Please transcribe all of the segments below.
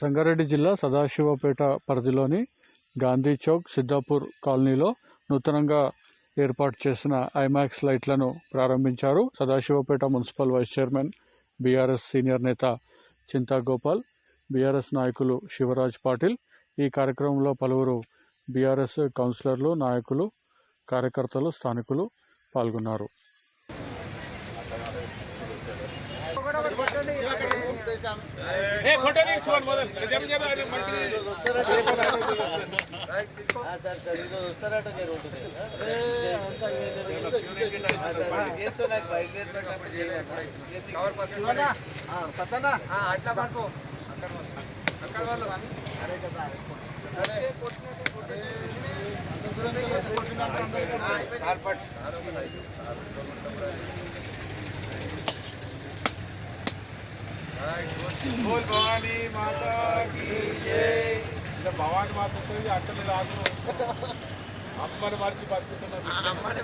సంగారెడ్డి జిల్లా సదాశివపేట పరిధిలోని గాంధీ చౌక్ సిద్ధాపూర్ కాలనీలో నూతనంగా ఏర్పాటు చేసిన ఐమాక్స్ లైట్లను ప్రారంభించారు Sadasivpet municipal vice chairman BRS senior నేత చింతా గోపాల్ బీఆర్ఎస్ నాయకులు శివరాజ్ పాటిల్. ఈ కార్యక్రమంలో పలువురు బీఆర్ఎస్ కౌన్సిలర్లు నాయకులు కార్యకర్తలు స్థానికులు పాల్గొన్నారు. ఏ ఫోటో తీసుకోండి మొదలు జమ జమ అది మంచిది సార్ సార్ ఈరోజు వస్తారట మీరు ఉంటుంది చేస్తే నాకు బయలుదేరినప్పుడు చేయాలి సత్తనా అట్లా పట్టుకో అక్కడ వాళ్ళు అరే కదా బోల్ భవానీ మాతా కీ జై ఇలా భవానీ మాత వస్తుంది అక్కడ రాదు అమ్మని మర్చి బతుకుతున్నది అమ్మని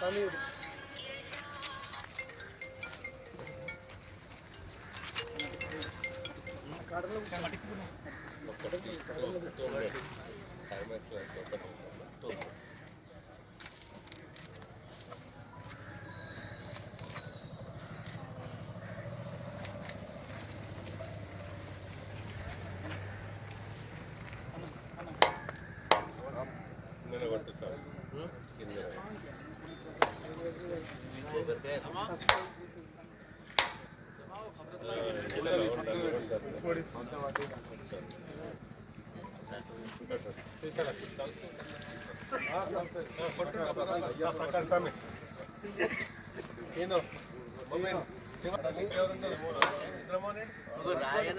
రాయన్న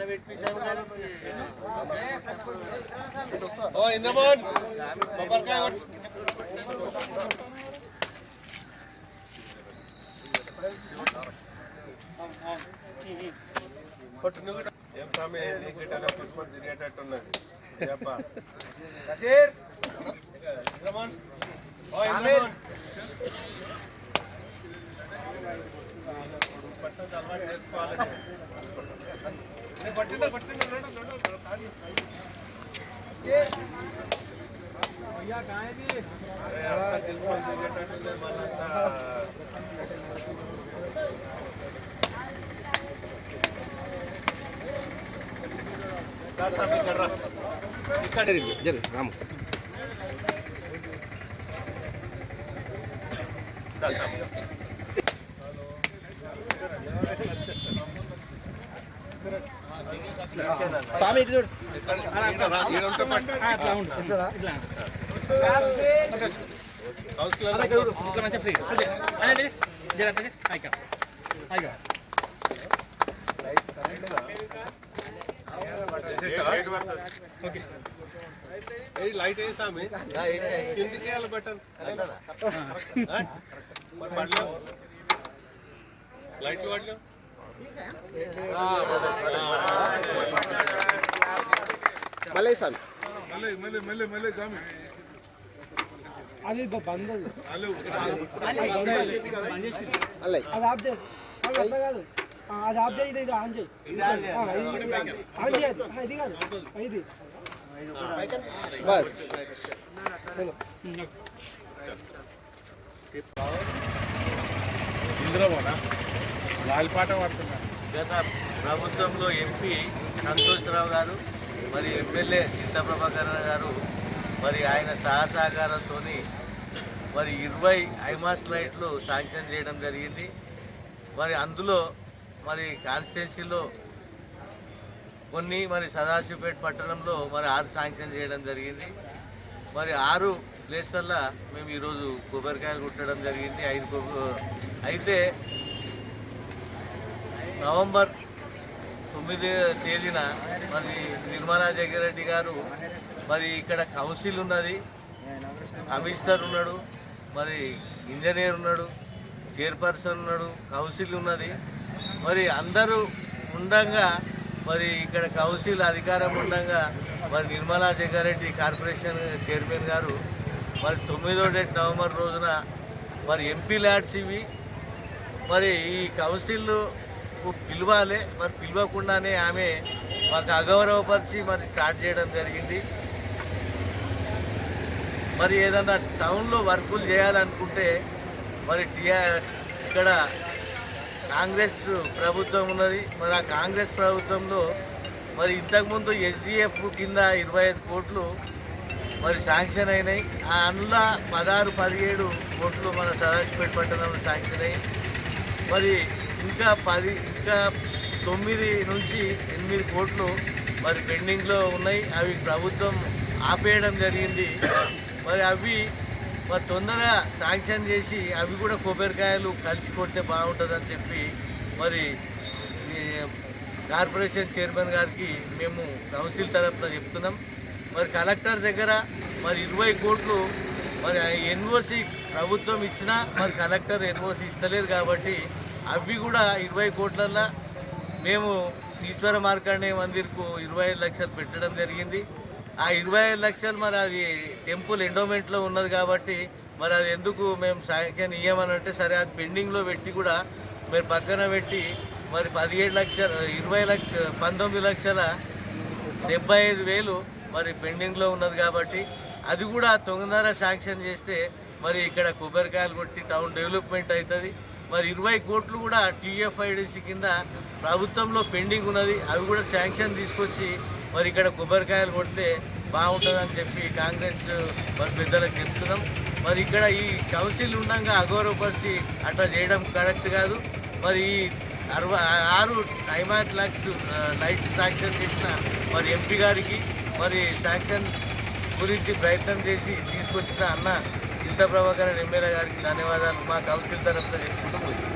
పెట్టించాను ఓ ఇంద్రమోహన్ కొబ్బరికాయ కొట్టు. కొట్టు నువ్వు కూడా. ఏం స్వామి నీకు గిట్ట పుష్పం తిరిగేటట్టున్నది చెప్పా ఇంద్రమోహన్ ఓ ఇంద్రమోహన్ పట్టణం అలవాటు నేర్చుకోవాలి నేను పట్టిందా పట్టిందా నడు, నడు, నడు, కానీ. అరే, అంతా గెలుచుకొని తిరిగేటట్టుంది, మళ్ళంతా. ఇక్కడ జరు, రాము స్వామి. ఇటు చూడు ఇక్కడ, ఇక్కడ రా, ఈడ ఉంటే పట్టు. కౌన్సిలర్ ఏ లైట్ ఏ స్వామి కిందికి వేయాలి బటన్ పడలేవు లైట్ పడలేవు మళ్ళీ స్వామి మళ్ళీ మళ్ళీ మళ్ళీ మళ్ళీ స్వామి అది బంద్ అది. అది ఆఫ్ చేయి అది అట్లా కాదు అది ఆఫ్ చేయి ఇది ఇది ఆన్ చేయి. ఆ, ఇది ఆన్ చేయి. అది. ఆ, ఇది కాదు. ఆ, ఇది. బస్. ఇంద్రమోనా లాలిపాట పడుతున్నా. గత ప్రభుత్వంలో ఎంపీ సంతోష్రావు గారు మరి ఎమ్మెల్యే చింత ప్రభాకర్ గారు మరి ఆయన సహసహకారంతో మరి ఇరవై ఐమాస్ లైట్లు శాంక్షన్ చేయడం జరిగింది. మరి అందులో మరి కాన్స్టిట్యున్సీలో కొన్ని మరి సదాశివపేట పట్టణంలో మరి ఆరు శాంక్షన్ చేయడం జరిగింది. మరి ఆరు ప్లేస్లల్లో మేము ఈరోజు కొబ్బరికాయలు కుట్టడం జరిగింది. ఐదు కొబ్బ- అయితే నవంబర్ తొమ్మిది తేదీన మరి నిర్మలా జగ్గిరెడ్డి గారు మరి ఇక్కడ కౌన్సిల్ ఉన్నది. కమిషనర్ ఉన్నాడు మరి ఇంజనీర్ ఉన్నాడు చైర్పర్సన్ ఉన్నాడు కౌన్సిల్ ఉన్నది. మరి అందరూ ఉండంగా మరి ఇక్కడ కౌన్సిల్ అధికారం ఉండంగా మరి నిర్మలా జగ్గారెడ్డి కార్పొరేషన్ చైర్మన్ గారు మరి తొమ్మిదో డేట్ నవంబర్ రోజున మరి ఎంపీ ల్యాడ్స్ ఇవి. మరి ఈ కౌన్సిల్ పిలవాలి మరి పిలవకుండానే ఆమె మాకు అగౌరవపరిచి మరి స్టార్ట్ చేయడం జరిగింది. మరి ఏదన్నా టౌన్లో వర్కులు చేయాలనుకుంటే మరి టిఆర్ ఇక్కడ కాంగ్రెస్ ప్రభుత్వం ఉన్నది. మరి ఆ కాంగ్రెస్ ప్రభుత్వంలో మరి ఇంతకుముందు ఎస్డిఎఫ్ కింద ఇరవై ఐదు కోట్లు మరి శాంక్షన్ అయినాయి. ఆ అందులో పదహారు పదిహేడు కోట్లు మన సదాశివపేట పట్టణంలో శాంక్షన్ అయ్యి మరి ఇంకా పది ఇంకా తొమ్మిది నుంచి ఎనిమిది కోట్లు మరి పెండింగ్లో ఉన్నాయి. అవి ప్రభుత్వం ఆపేయడం జరిగింది. మరి అవి మరి తొందరగా శాంక్షన్ చేసి అవి కూడా కొబ్బరికాయలు కలిసి కొడితే బాగుంటుందని చెప్పి మరి కార్పొరేషన్ చైర్మన్ గారికి మేము కౌన్సిల్ తరఫున చెప్తున్నాం. మరి కలెక్టర్ దగ్గర మరి ఇరవై కోట్లు మరి ఎన్ఓసి ప్రభుత్వం ఇచ్చినా మరి కలెక్టర్ ఎన్ఓసి ఇస్తలేదు కాబట్టి అవి కూడా ఇరవై కోట్లల్లో మేము ఈశ్వర మార్కండేయ మందిర్కు ఇరవై లక్షలు పెట్టడం జరిగింది. ఆ ఇరవై ఐదు లక్షలు మరి అది టెంపుల్ ఎండోమెంట్లో ఉన్నది కాబట్టి మరి అది ఎందుకు మేము సాంక్షన్ ఇయ్యమని అంటే సరే అది పెండింగ్లో పెట్టి కూడా మీరు పక్కన పెట్టి మరి పదిహేడు లక్షల ఇరవై లక్ష పంతొమ్మిది లక్షల డెబ్బై ఐదు వేలు మరి పెండింగ్లో ఉన్నది కాబట్టి అది కూడా తొందర శాంక్షన్ చేస్తే మరి ఇక్కడ కొబ్బరికాయలు కొట్టి టౌన్ డెవలప్మెంట్ అవుతుంది. మరి ఇరవై కోట్లు కూడా టీఎఫ్ఐడిసి కింద ప్రభుత్వంలో పెండింగ్ ఉన్నది. అవి కూడా శాంక్షన్ తీసుకొచ్చి మరి ఇక్కడ కొబ్బరికాయలు కొడితే బాగుంటుందని చెప్పి కాంగ్రెస్ మరి పెద్దలకు చెప్తున్నాం. మరి ఇక్కడ ఈ కౌన్సిల్ ఉండగా అగౌరవపరిచి అట్లా చేయడం కరెక్ట్ కాదు. మరి ఈ అరవై ఆరు ఐమాట్ లాక్స్ లైట్స్ శాంక్షన్ చేసిన మరి ఎంపీ గారికి మరి శాంక్షన్ గురించి ప్రయత్నం చేసి తీసుకొచ్చిన అన్న చింత ప్రభాకరన్ ఎమ్మెల్యే గారికి ధన్యవాదాలు. మా కౌన్సిల్ తరఫున చెప్పుకుంటూ